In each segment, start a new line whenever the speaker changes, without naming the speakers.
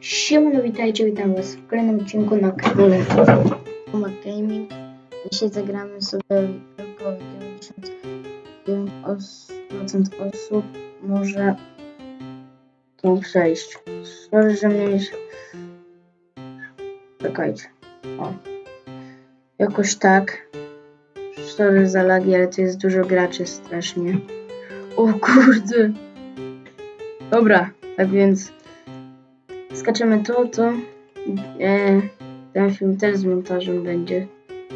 Siemano, witajcie, witam was w kolejnym odcinku na kanale Tomak Gaming. Dzisiaj zagramy sobie tylko 99% osób może tu przejść. Sorry, że mnie już... Czekajcie. O. Jakoś tak. Sorry za lagi, ale to jest dużo graczy strasznie. O kurde. Dobra, tak więc skaczemy to, to e, ten film też z montażem będzie.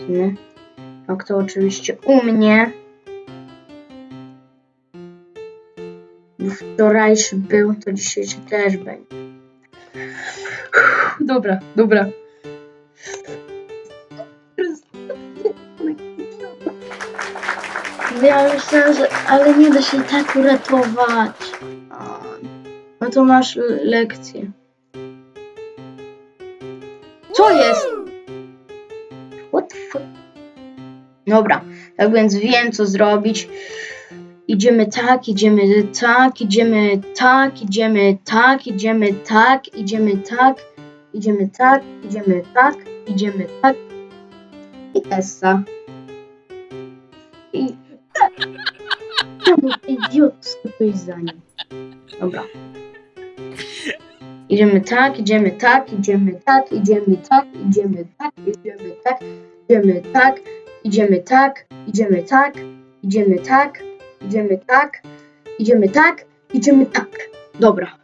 sumie. Jak to oczywiście u mnie. Bo Wczorajszy był, to dzisiejszy też będzie. Dobra, dobra. Ja myślałam, że... Ale nie da się tak uratować. No to masz lekcję. Jest? What the fuck? Dobra, tak więc wiem co zrobić. Idziemy tak, idziemy tak, idziemy tak, idziemy tak, idziemy tak, idziemy tak, idziemy tak, idziemy tak, idziemy tak. I Essa. I... Czemu jest za nim? Dobra. Idziemy tak, idziemy tak, idziemy tak, idziemy tak, idziemy tak, idziemy tak, idziemy tak, idziemy tak, idziemy tak, idziemy tak, idziemy tak, idziemy tak, idziemy tak. Dobra.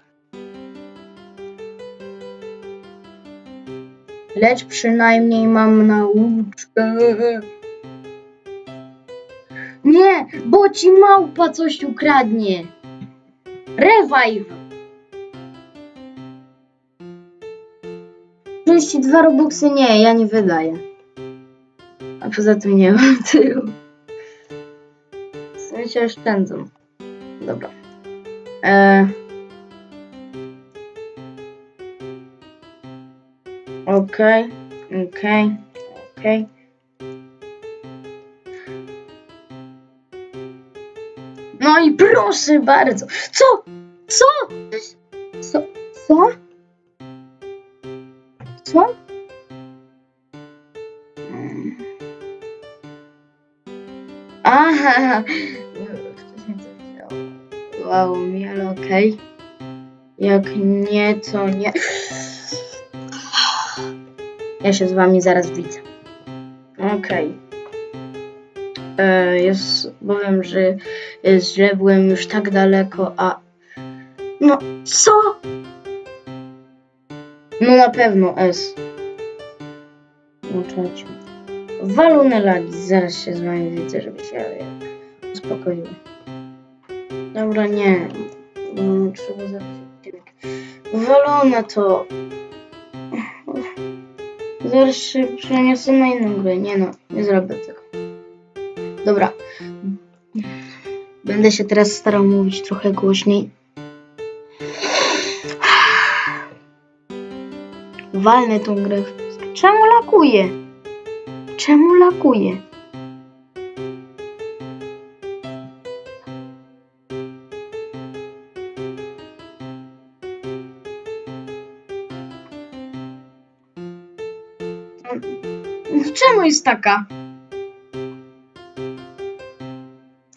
Lecz przynajmniej mam nauczkę. Nie, bo ci małpa coś ukradnie. Revive. 32 robuxy nie, ja nie wydaję. A poza tym nie mam tylu. W sensie oszczędzą. Dobra. E... Okej, okej, okej. No i proszę bardzo. Co? Co? Co? Co? Co? Aha, działało mi, ale okej. Jak nie, to nie. Ja się z wami zaraz widzę. Okej. E, Jest, powiem, że byłem już tak daleko, a... No, co? No na pewno S. No. Walone lagi. Zaraz się z wami widzę, żeby się uspokoiło. Dobra, nie. No, trzeba zaraz odcinek. Walone to. Zaraz się przeniosę na inną grę. Nie no, nie zrobię tego. Dobra. Będę się teraz starał mówić trochę głośniej. Walnę tą grę. Czemu lakuje? Czemu lakuje? Czemu jest taka?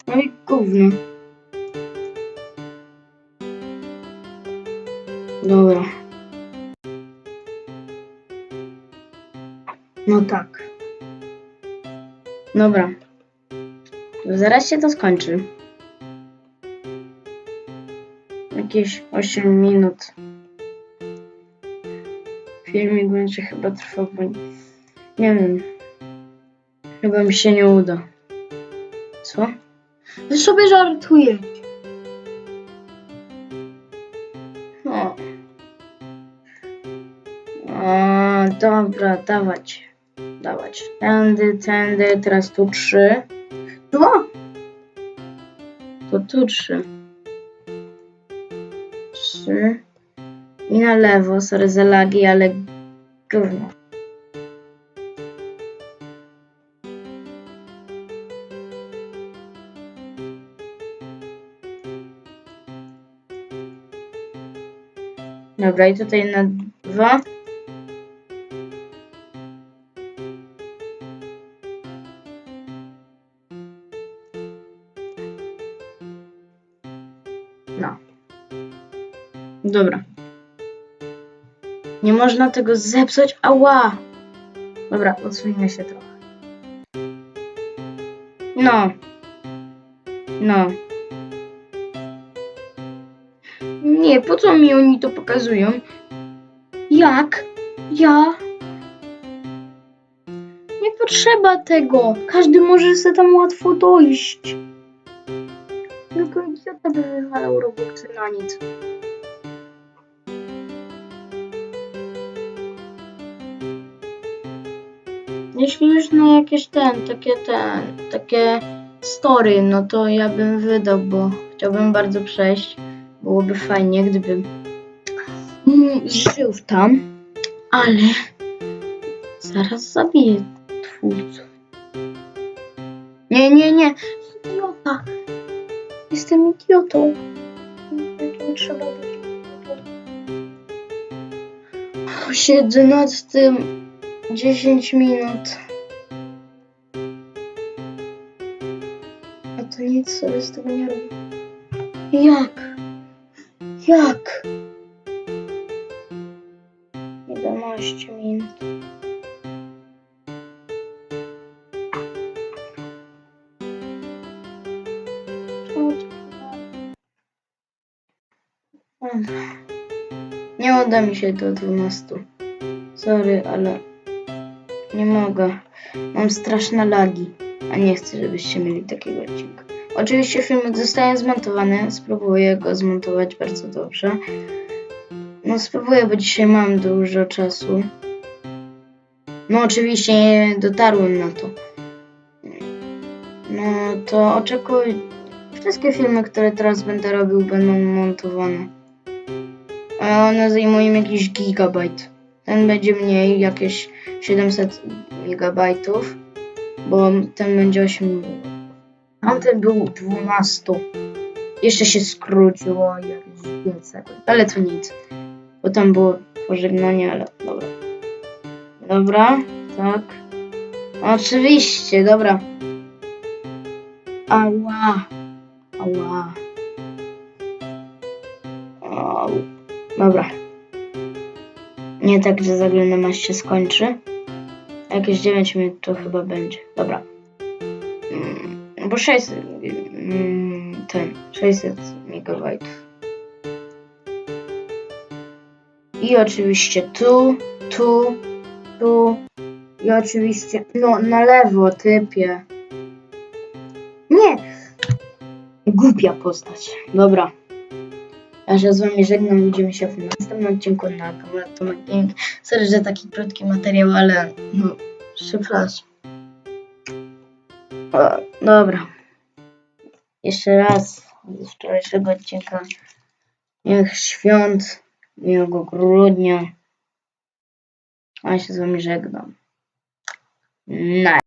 No i gówno. No tak. Dobra. Zaraz się to skończy. Jakieś 8 minut. Filmik będzie chyba trwał, bo nie wiem. Chyba mi się nie uda. Co? Wy sobie żartujecie. O. O, dobra, dawać. Dawać. Tędy, tędy, teraz tu trzy. Dwa. To tu trzy. Trzy. I na lewo, sorry za lagi, ale gówno. Dobra, i tutaj na dwa. No. Dobra. Nie można tego zepsuć. Ała! Dobra, odsuńmy się trochę. No. No. Nie, po co mi oni to pokazują? Jak? Ja? Nie potrzeba tego. Każdy może sobie tam łatwo dojść. Wywalał Robuxy na nic. Jeśli już na jakieś ten, takie ten, takie story, no to ja bym wydał, bo chciałbym bardzo przejść. Byłoby fajnie, gdybym mm, żył tam, ale zaraz zabiję twórców. Nie, nie, nie, idiota. Jestem idiotą. Nie trzeba być idiotą. Siedzę nad tym 10 minut. A to nic sobie z tego nie robię. Jak? Jak? 11 minut. Nie uda mi się do 12. Sorry, ale nie mogę. Mam straszne lagi, a nie chcę, żebyście mieli takiego odcinka. Oczywiście filmik zostaje zmontowany, spróbuję go zmontować bardzo dobrze. No spróbuję, bo dzisiaj mam dużo czasu. No oczywiście nie dotarłem na to. No to oczekuj. Wszystkie filmy, które teraz będę robił, będą montowane. A one zajmują jakiś gigabajt. Ten będzie mniej, jakieś 700 gigabajtów, bo ten będzie 8 Tamten był 12. Jeszcze się skróciło jakieś 5 sekund, ale to nic. Bo tam było pożegnanie, ale dobra. Dobra, tak. Oczywiście, dobra. Ała. Ała. Dobra. Nie tak, że zaglądam aż się skończy. Jakieś 9 minut to chyba będzie. Dobra. Mm, Bo 600. mm, Ten. 600 megabajtów. I oczywiście tu, tu, tu. I oczywiście. No, na lewo, typie. Nie! Głupia postać. Dobra. Ja się z wami żegnam, widzimy się w następnym odcinku na kanale Tomek Gaming. Sorry, że taki krótki materiał, ale no, przepraszam. O, dobra. Jeszcze raz z wczorajszego odcinka. Miłych świąt, miłego grudnia. A ja się z wami żegnam. Na